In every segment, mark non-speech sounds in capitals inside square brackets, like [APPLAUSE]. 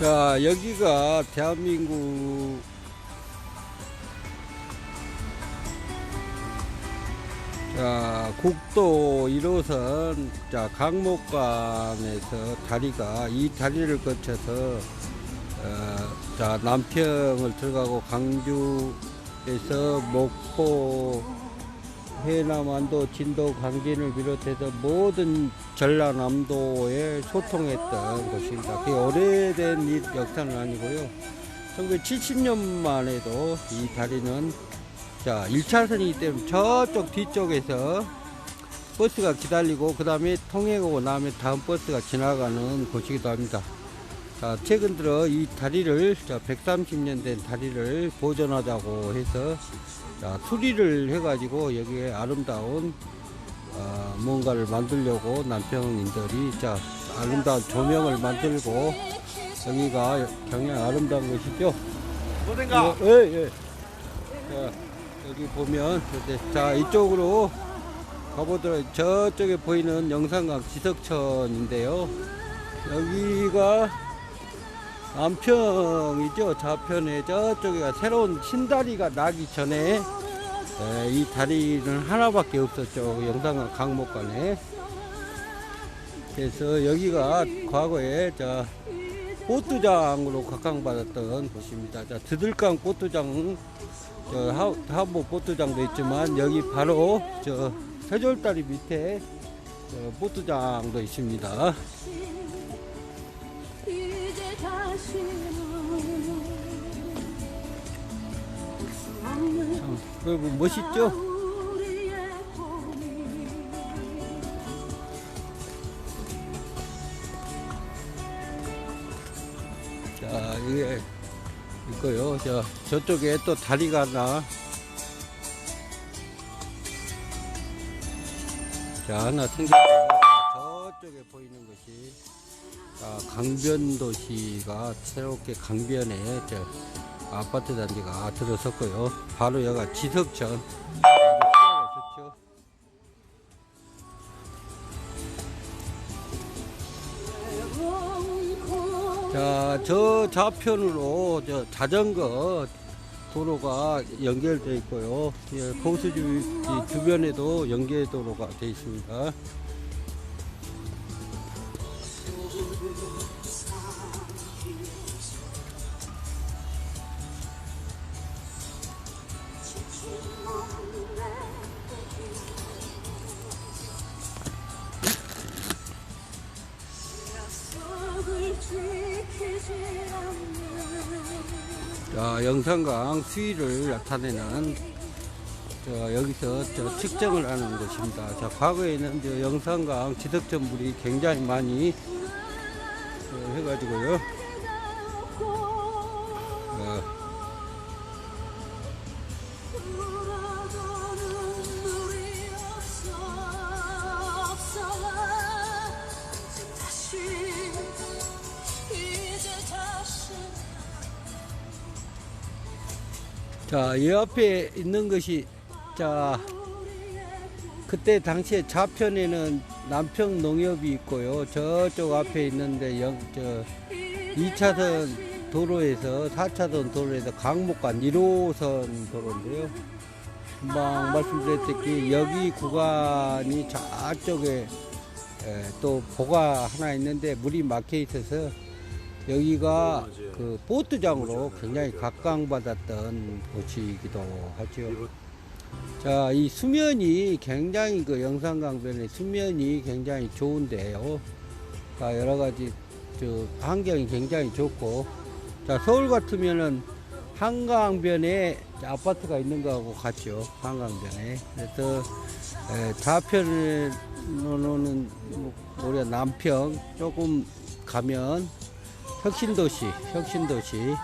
자, 여기가 대한민국. 자, 국도 1호선 자, 강목간에서 다리가 이 다리를 거쳐서 어, 자, 남평을 들어가고 강주에서 목포 해남, 안도, 진도, 강진을 비롯해서 모든 전라남도에 소통했던 곳입니다. 그게 오래된 이 역사는 아니고요. 1970년만 해도 이 다리는 자 1차선이기 때문에 저쪽 뒤쪽에서 버스가 기다리고 그 다음에 통행하고 나면 다음 버스가 지나가는 곳이기도 합니다. 자, 최근 들어 이 다리를 자, 130년 된 다리를 보존하자고 해서 자, 수리를 해가지고 여기에 아름다운 어, 뭔가를 만들려고 남평인들이 자 아름다운 조명을 만들고 여기가 굉장히 아름다운 곳이죠. 어딘가? 예, 예. 자, 여기 보면 이제 자 이쪽으로 가보도록 저쪽에 보이는 영산강 지석천인데요. 여기가 남평이죠. 좌편에 저쪽에가 새로운 신다리가 나기 전에 에, 이 다리는 하나밖에 없었죠. 영산강 강목간에. 그래서 여기가 과거에 자 보트장으로 각광받았던 곳입니다. 자, 드들강 보트장, 저 하- 하보 보트장도 있지만 여기 바로 저 세절다리 밑에 저 보트장도 있습니다. 그리고 멋있죠? 자, 이게 있고요. 저 저쪽에 또 다리가 하나. 자, 하나 생겼고요. 저쪽에 보이는 것이 아, 강변 도시가 새롭게 강변에 저 아파트 단지가 들어섰고요. 바로 여기가 지석천. 좋죠. 자, 저 좌편으로 저 자전거 도로가 연결되어 있고요. 예, 거수주 이 주변에도 연결 도로가 되어 있습니다. 자, 영산강 수위를 나타내는 저 여기서 저 측정을 하는 곳입니다. 자, 과거에는 저 영산강 지석전 물이 굉장히 많이 어, 해가지고요. 이 앞에 있는 것이 자 그때 당시에 좌편에는 남평 농협이 있고요. 저쪽 앞에 있는데 영, 저 2차선 도로에서 4차선 도로에서 강목간 1호선 도로인데요. 금방 말씀드렸듯이 여기 구간이 저쪽에 에, 또 보가 하나 있는데 물이 막혀 있어서 여기가 그 보트장으로 굉장히 각광받았던 곳이기도 하죠. 자, 이 수면이 굉장히 그 영산강변의 수면이 굉장히 좋은데요. 자, 여러 가지 저 환경이 굉장히 좋고, 자, 서울 같으면은 한강변에 아파트가 있는 거하고 같죠. 한강변에. 그래서 에, 좌편으로는 뭐 우리가 남평 조금 가면 혁신도시, 혁신도시.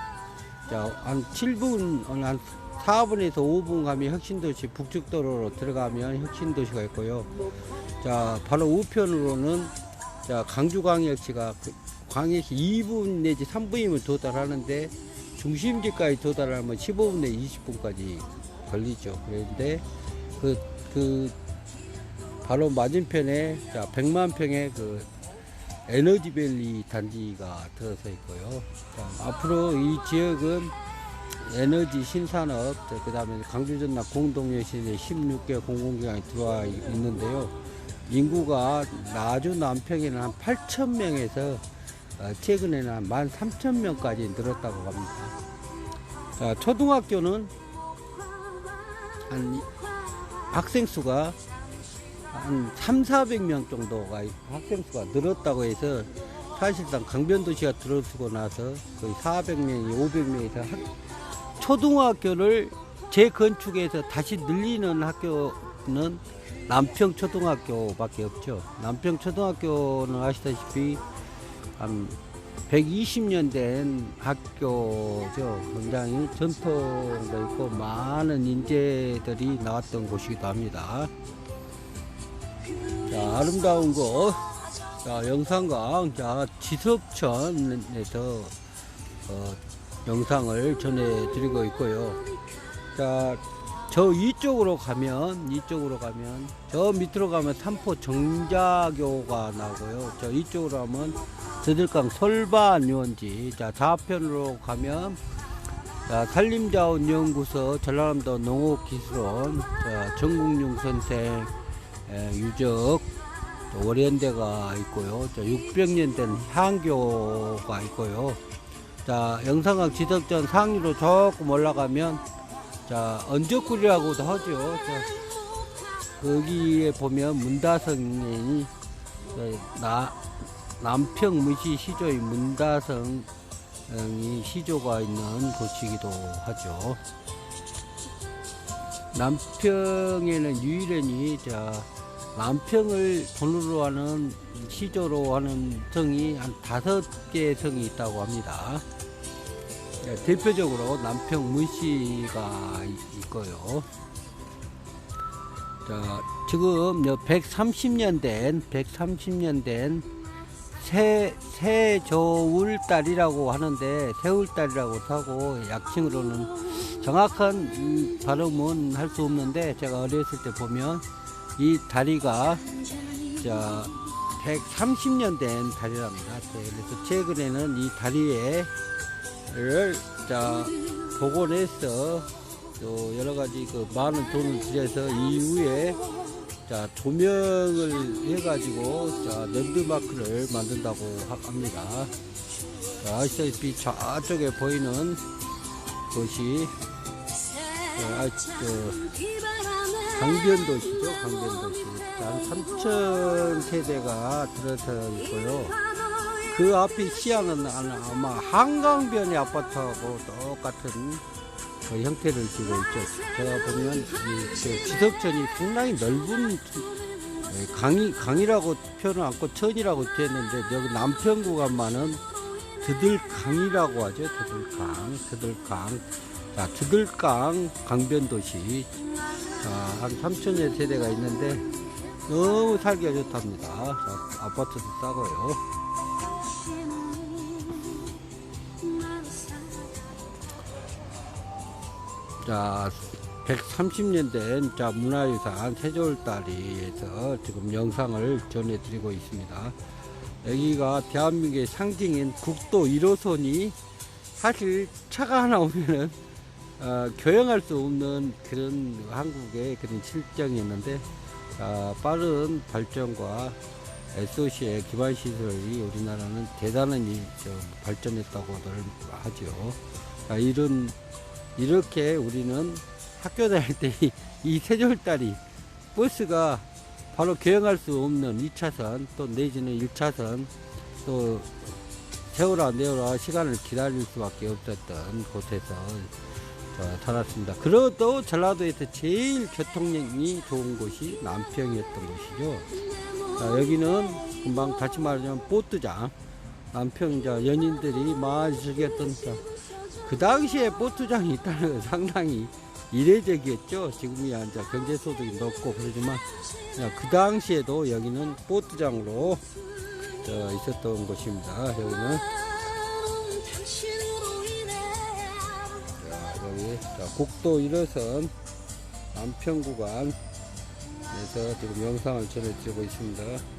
자, 한 7분, 한 4분에서 5분 가면 혁신도시 북측도로로 들어가면 혁신도시가 있고요. 자, 바로 우편으로는 자, 강주광역시가 그 광역시 2분 내지 3분이면 도달하는데 중심지까지 도달하면 15분 내 20분까지 걸리죠. 그런데 그, 그, 바로 맞은편에 자, 100만 평의 그 에너지밸리 단지가 들어서 있고요. 자, 앞으로 이 지역은 에너지 신산업, 그 다음에 강주전남 공동여신의 16개 공공기관이 들어와 있는데요. 인구가 아주 남평에는 한 8천 명에서 어, 최근에는 한 13,000명까지 늘었다고 합니다. 자, 초등학교는 한 이- 학생 수가 한 3, 400명 정도가 학생 수가 늘었다고 해서 사실상 강변도시가 들어서고 나서 거의 400명이 500명에서 초등학교를 재건축해서 다시 늘리는 학교는 남평 초등학교밖에 없죠. 남평 초등학교는 아시다시피 한 120년 된 학교죠. 굉장히 전통도 있고 많은 인재들이 나왔던 곳이기도 합니다. 자, 아름다운 곳. 자, 영산강. 자, 지석천에서 어, 영상을 전해드리고 있고요. 자, 저 이쪽으로 가면, 이쪽으로 가면, 저 밑으로 가면 삼포 정자교가 나오고요. 저 이쪽으로 가면 드들강 솔반 유원지. 자, 좌편으로 가면, 자, 산림자원연구소, 전라남도 농업기술원, 자, 정국용 선생, 에, 유적, 또 월연대가 있고요. 저 600년 된 향교가 있고요. 자, 영상강 지덕전 상류로 조금 올라가면, 자, 언저굴이라고도 하죠. 자, 거기에 보면 문다성이, 어, 나, 남평 문시 시조의 문다성이 시조가 있는 곳이기도 하죠. 남평에는 유일하니, 자, 남평을 본으로 하는 시조로 하는 성이 한 다섯 개의 성이 있다고 합니다. 네, 대표적으로 남평 문씨가 있- 있고요. 자, 지금 130년 된, 130년 된 새, 새저울달이라고 하는데, 새울달이라고 하고, 약칭으로는 정확한 음, 발음은 할 수 없는데, 제가 어렸을 때 보면, 이 다리가, 자, 130년 된 다리랍니다. 네, 그래서 최근에는 이 다리에, 를, 자, 복원해서, 또 여러 가지 그 많은 돈을 들여서 이후에 자 조명을 해가지고 자 랜드마크를 만든다고 하- 합니다. 자, 아시다시피 저쪽에 보이는 것이 아, 저, 강변도시죠, 강변도시. 자, 한 3천 세대가 들어서 있고요. 그 앞에 시야는 아마 한강변의 아파트하고 똑같은 그 형태를 띠고 있죠. 제가 보면 이, 그 지석천이 상당히 넓은 예, 강이 강이라고 표현을 않고 천이라고 되었는데 여기 남편 구간만은 드들강이라고 하죠. 드들강, 드들강. 자, 드들강 강변도시. 자, 한 3천여 세대가 있는데 너무 살기가 좋답니다. 자, 아파트도 싸고요. 자, 130년 된 자, 문화유산 세조울다리에서 지금 영상을 전해드리고 있습니다. 여기가 대한민국의 상징인 국도 1호선이 사실 차가 하나 오면은 어, 교행할 수 없는 그런 한국의 그런 실정이었는데 아, 빠른 발전과 SOC의 기반 시설이 우리나라는 대단한 이, 저, 발전했다고들 하죠. 아, 이런 이렇게 우리는 학교 다닐 때 이 세절다리 버스가 바로 교행할 수 없는 2차선 또 내지는 1차선 또 세월아 내월아 시간을 기다릴 수밖에 없었던 곳에서 저, 살았습니다. 그래도 전라도에서 제일 교통량이 좋은 곳이 남평이었던 곳이죠. 자, 여기는 금방 다시 말하자면 보트장 남평 자 연인들이 많이 즐겼던 자, 그 당시에 보트장이 있다는 건 [LAUGHS] 상당히 이례적이었죠. 지금이야 이제 경제 소득이 높고 그러지만 야, 그 당시에도 여기는 보트장으로 저, 있었던 곳입니다. 여기는 자, 국도 1호선 남평 구간에서 지금 영상을 전해드리고 있습니다.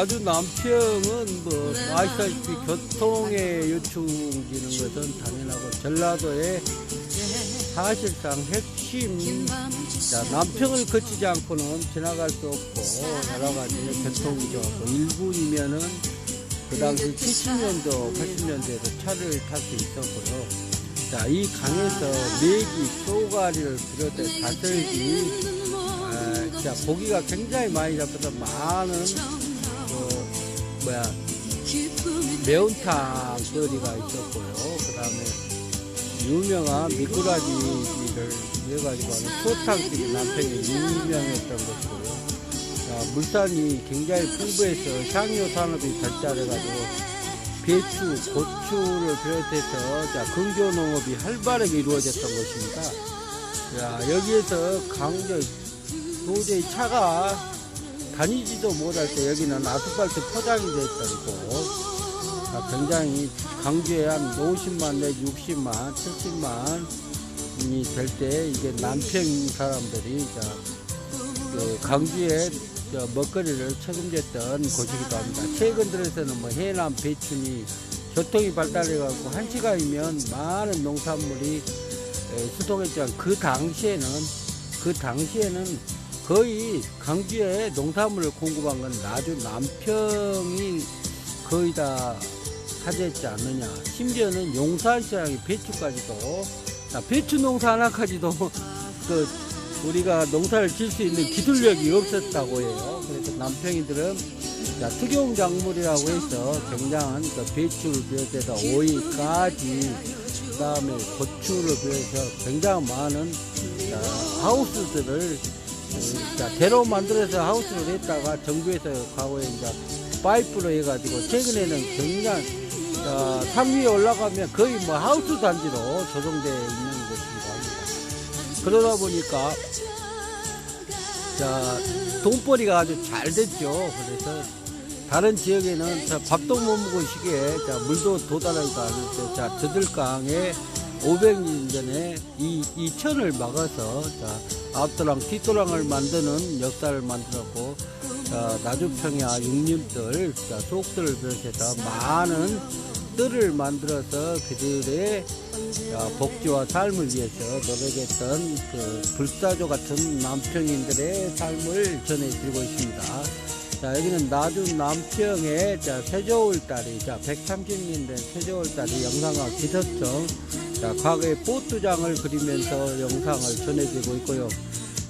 나주 남평은 뭐 아시다시피 교통의 요충지는 것은 당연하고 전라도의 사실상 핵심 자, 남평을 거치지 않고는 지나갈 수 없고 여러 가지 교통이 좋고 일본이면은 그 당시 70년도, 80년대에도 차를 탈 수 있었고요. 자, 이 강에서 메기, 쏘가리를 비롯해 다슬기, 아, 자, 고기가 굉장히 많이 잡혀서 많은 그 뭐야 매운탕 거리가 있었고요. 그 다음에 유명한 미꾸라지를 이어가지고 하는 소탕집이 남편이 유명했던 것이고요. 자, 물산이 굉장히 풍부해서 향료 산업이 발달해가지고 배추, 고추를 비롯해서 자, 근교 농업이 활발하게 이루어졌던 것입니다. 자, 여기에서 강조, 도저히 차가 다니지도 못할 때 여기는 아스팔트 포장이 되어 아, 굉장히 강주에 한 50만 내지 60만, 70만이 될 때 이게 남평 사람들이 자, 그 강주에 저 먹거리를 책임졌던 곳이기도 합니다. 최근 들어서는 뭐 해남 배춘이 교통이 발달해갖고 한 시간이면 많은 농산물이 에, 수송했지만 그 당시에는 그 당시에는 거의 강주에 농산물을 공급한 건 나주 남평이 거의 다 차지했지 않느냐. 심지어는 용산시장의 배추까지도 자, 배추 농사 하나까지도 [LAUGHS] 그 우리가 농사를 질 수 있는 기술력이 없었다고 해요. 그래서 남평이들은 자, 특용 작물이라고 해서 굉장한 그 배추를 비롯해서 오이까지 그다음에 고추를 비롯해서 굉장히 많은 자, 하우스들을 그, 자, 대로 만들어서 하우스를 했다가 정부에서 과거에 이제 파이프로 해가지고 최근에는 굉장히 자, 산 위에 올라가면 거의 뭐 하우스 단지로 조성되어 있는 합니다. 그러다 보니까 자 돈벌이가 아주 잘 됐죠. 그래서 다른 지역에는 자, 밥도 못 먹은 시기에 자, 물도 도달하지도 않을 때, 자, 저들강에 500년 전에 이, 이 천을 막아서 자, 앞도랑 뒷도랑을 만드는 역사를 만들었고 자, 나주평야 육림들, 자, 속들을 비롯해서 많은 뜰을 만들어서 그들의 자, 복지와 삶을 위해서 노력했던 그 불사조 같은 남평인들의 삶을 전해드리고 있습니다. 자, 여기는 나주 남평의 자, 세조월달이, 자, 130년 된 세조월달이 영상과 기서청, 자, 과거의 보트장을 그리면서 영상을 전해드리고 있고요.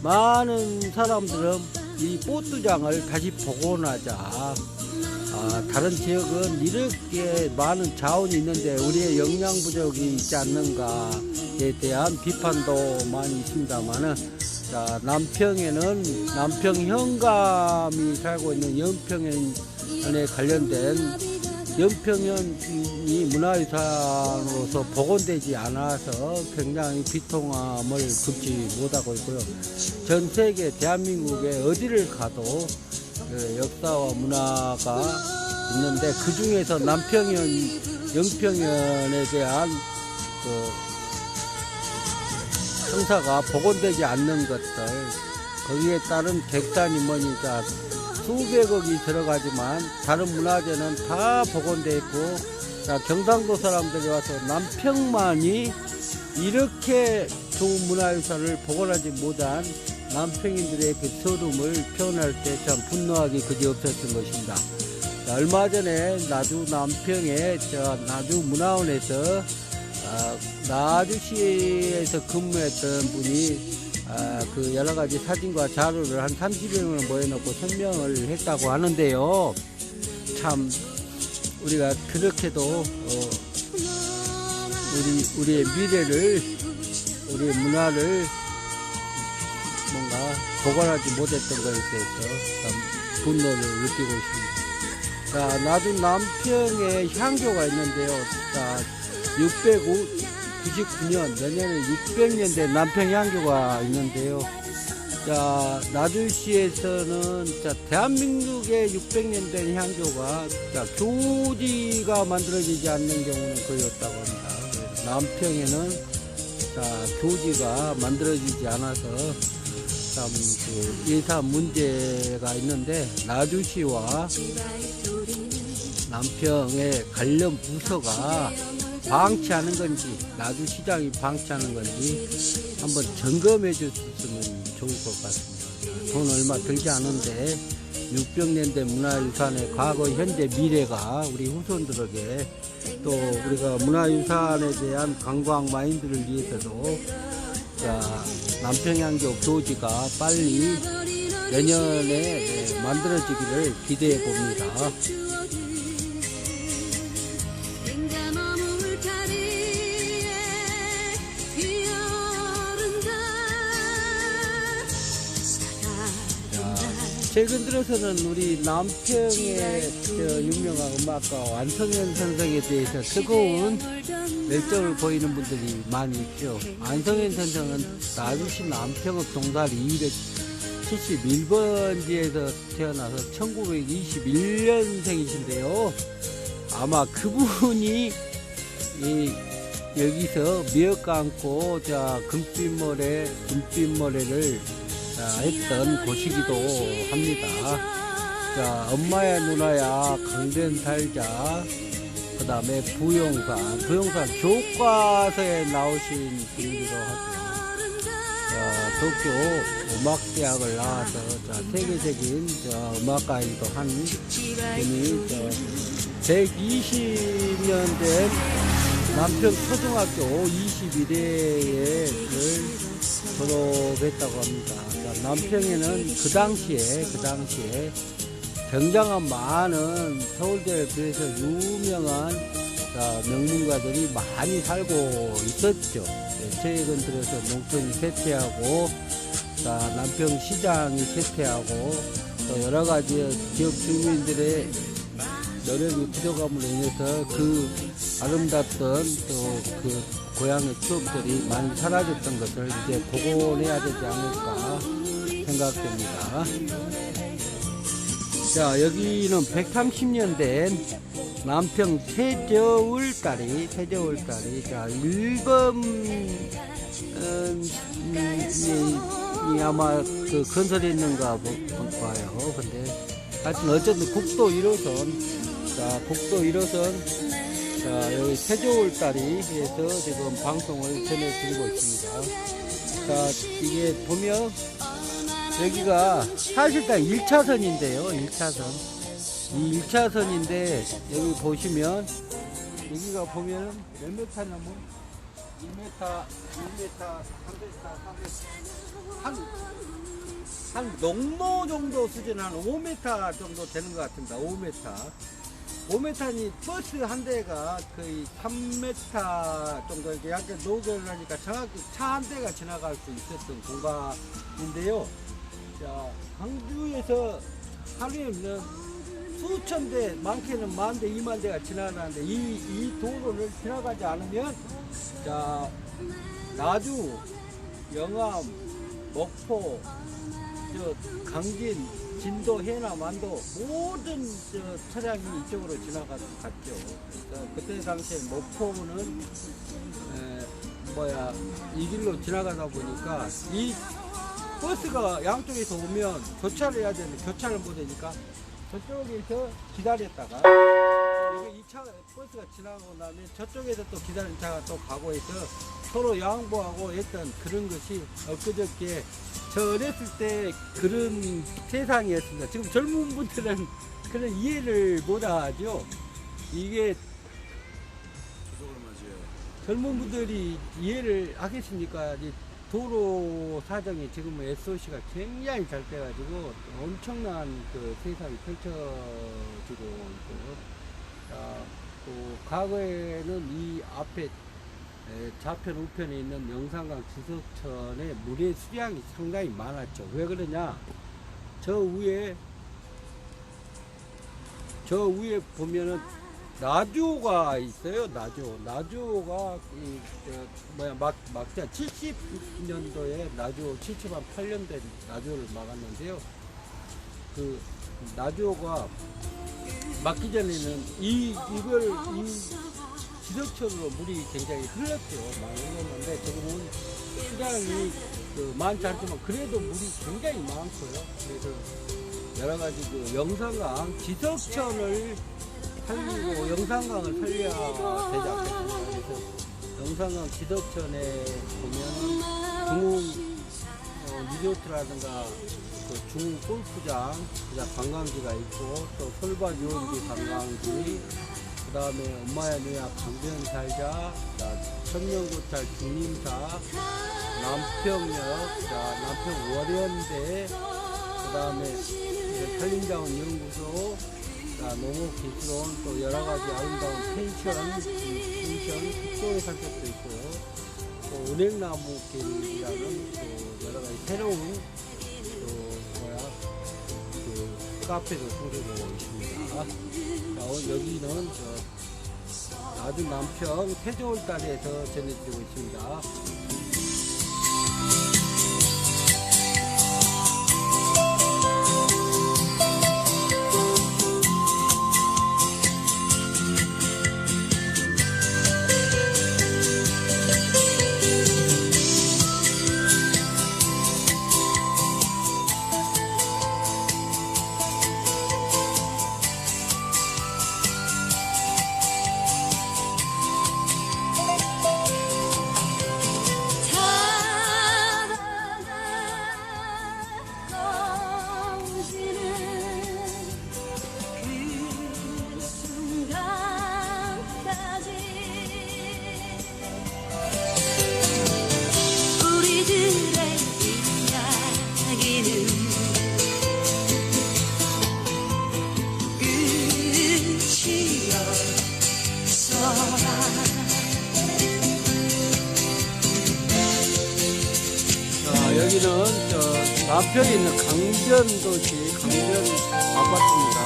많은 사람들은 이 보트장을 다시 복원하자. 아, 다른 지역은 이렇게 많은 자원이 있는데 우리의 영양 부족이 있지 않는가에 대한 비판도 많이 있습니다만은 자, 남평에는 남평 현감이 살고 있는 연평현에 관련된 연평현이 문화유산으로서 복원되지 않아서 굉장히 비통함을 금치 못하고 있고요. 전 세계 대한민국에 어디를 가도 그 역사와 문화가 있는데 그 중에서 남평현, 영평현에 대한 그 형사가 복원되지 않는 것들 거기에 따른 객단이 뭐니 자 수백억이 들어가지만 다른 문화재는 다 복원돼 있고 자 경상도 사람들이 와서 남평만이 이렇게 좋은 문화유산을 복원하지 못한 남평인들의 그 서름을 표현할 때 참 분노하기 그지없었던 것입니다. 자, 얼마 전에 나주 남평에 저 나주 문화원에서 아, 나주시에서 근무했던 분이 아, 그 여러 가지 사진과 자료를 한 30명을 모여놓고 설명을 했다고 하는데요. 참 우리가 그렇게도 어, 우리 우리의 미래를 우리의 문화를 뭔가 보관하지 못했던 것에 대해서 참 분노를 느끼고 있습니다. 자, 나주 남평에 향교가 있는데요. 자, 699년, 내년에 600년 된 남평 향교가 있는데요. 자, 나주시에서는, 자, 대한민국의 600년 된 향교가, 자, 교지가 만들어지지 않는 경우는 거의 없다고 합니다. 남평에는, 자, 교지가 만들어지지 않아서, 참그 예산 문제가 있는데 나주시와 남평의 관련 부서가 방치하는 건지 나주 시장이 방치하는 건지 한번 점검해 줬으면 좋을 것 같습니다. 돈 얼마 들지 않은데 600년대 문화유산의 과거, 현재, 미래가 우리 후손들에게 또 우리가 문화유산에 대한 관광 마인드를 위해서도 자, 남평양교 교지가 빨리 내년에 네, 만들어지기를 기대해 봅니다. 최근 들어서는 우리 남평의 저 유명한 음악가 완성현 선생에 대해서 뜨거운 열정을 보이는 분들이 많이 있죠. 안성현 선생은 나주시 남평읍 동다리 271번지에서 태어나서 1921년생이신데요. 아마 그분이 이 여기서 미역 감고 자 금빛머리 금빛머리를 자, 했던 곳이기도 합니다. 자 엄마야 누나야 강변 살자 그 다음에 부용산 부용산 교과서에 나오신 분이기도 하죠. 자, 도쿄 음악대학을 나와서 자, 세계적인 저 음악가이기도 한 분이 저 120년 된 남평 초등학교 21회에 졸업했다고 합니다. 자, 남평에는 그 당시에 그 당시에 굉장한 많은 서울대에 비해서 유명한 자, 명문가들이 많이 살고 있었죠. 네, 최근 들어서 농촌이 쇠퇴하고 자, 남평 시장이 쇠퇴하고 또 여러 가지 지역 주민들의 노력이 부족함으로 인해서 그 아름답던 또 그 고향의 추억들이 많이 사라졌던 것을 이제 복원해야 되지 않을까 생각됩니다. 자, 여기는 130년 된 남평 세저울 다리, 세저울 다리. 자, 일본, 음, 이, 이 아마 그 보- 봐요. 근데 하여튼 어쨌든 국도 1호선, 자, 국도 1호선, 자, 여기 세저울다리에서 지금 방송을 전해드리고 있습니다. 자, 이게 보면 여기가 사실상 1차선인데요. 1차선. 이 1차선인데 여기 보시면 여기가 보면 몇 메타냐면 2m, 2m, 3m, 3m 한, 한 농로 정도 수준 한 5m 정도 되는 것 같습니다. 5m. 5m니 버스 한 대가 거의 3m 정도 이렇게 약간 노교를 하니까 정확히 차 한 대가 지나갈 수 있었던 공간인데요. 자, 광주에서 하루에는 수천 대, 많게는 만 대, 이만 대가 지나가는데 이, 이 도로를 지나가지 않으면 자, 나주, 영암, 목포, 저 강진, 진도, 해남, 완도 모든 저 차량이 이쪽으로 지나갔죠. 그래서 그때 당시에 목포는 에, 뭐야 이 길로 지나가다 보니까 이 버스가 양쪽에서 오면 교차를 해야 되는데 교차를 못 하니까 저쪽에서 기다렸다가 여기 2차 버스가 지나고 나면 저쪽에서 또 기다리는 차가 또 가고 해서 서로 양보하고 했던 그런 것이 엊그저께 저 어렸을 때 그런 세상이었습니다. 지금 젊은 분들은 그런 이해를 못 하죠. 이게 젊은 분들이 이해를 하겠습니까? 이 도로 사정이 지금은 SOC가 굉장히 잘 돼가지고 엄청난 그 세상이 펼쳐지고 있고, 자, 또 과거에는 이 앞에 에, 좌편 우편에 있는 영산강 지석천의 물의 수량이 상당히 많았죠. 왜 그러냐? 저 위에 저 위에 보면은 나주가 있어요. 나주. 나주가 이, 저, 뭐야, 막, 막자 70년도에 나주, 70 한 8년도에 나주를 막았는데요. 그, 나주가 막기 전에는 이, 이걸, 이 지적천으로 물이 굉장히 흘렀죠. 많이 흘렀는데 지금은 수량이 그 많지 않지만 그래도 물이 굉장히 많고요. 그래서 여러 가지 그 영산강 지석천을 살리고 영산강을 살려야 되지 않겠습니까? 그래서 영산강 지석천에 보면 중흥 어, 리조트라든가 그 중흥 골프장, 그다음 관광지가 있고 또 솔밭 유원지 관광지, 그 다음에 엄마야 누야 강변 살자, 천년고찰 중림사, 남평역, 자, 남평 월연대, 그 다음에 산림자원 연구소, 자, 농업기술원, 또 여러 가지 아름다운 펜션, 이 펜션, 숙소의 산책도 있고요. 또 은행나무 길이라는 또 여러 가지 새로운 또 뭐야 그 카페도 소개되고 있습니다. 자, 어, 여기는 저 낮은 남평 태조월달에서 전해드리고 있습니다. 저 남평에 있는 강변 도시 강변 아파트입니다.